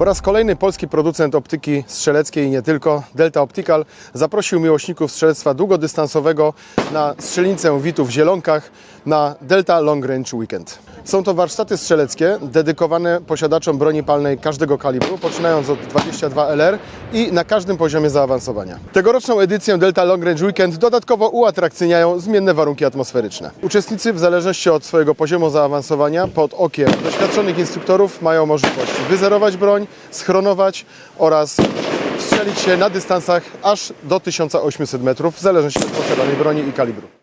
Po raz kolejny polski producent optyki strzeleckiej i nie tylko, Delta Optical, zaprosił miłośników strzelectwa długodystansowego na strzelnicę Witu w Zielonkach na Delta Long Range Weekend. Są to warsztaty strzeleckie dedykowane posiadaczom broni palnej każdego kalibru, poczynając od 22 LR i na każdym poziomie zaawansowania. Tegoroczną edycję Delta Long Range Weekend dodatkowo uatrakcyjniają zmienne warunki atmosferyczne. Uczestnicy w zależności od swojego poziomu zaawansowania pod okiem doświadczonych instruktorów mają możliwość wyzerować broń, schronować oraz strzelić się na dystansach aż do 1800 metrów w zależności od posiadanej broni i kalibru.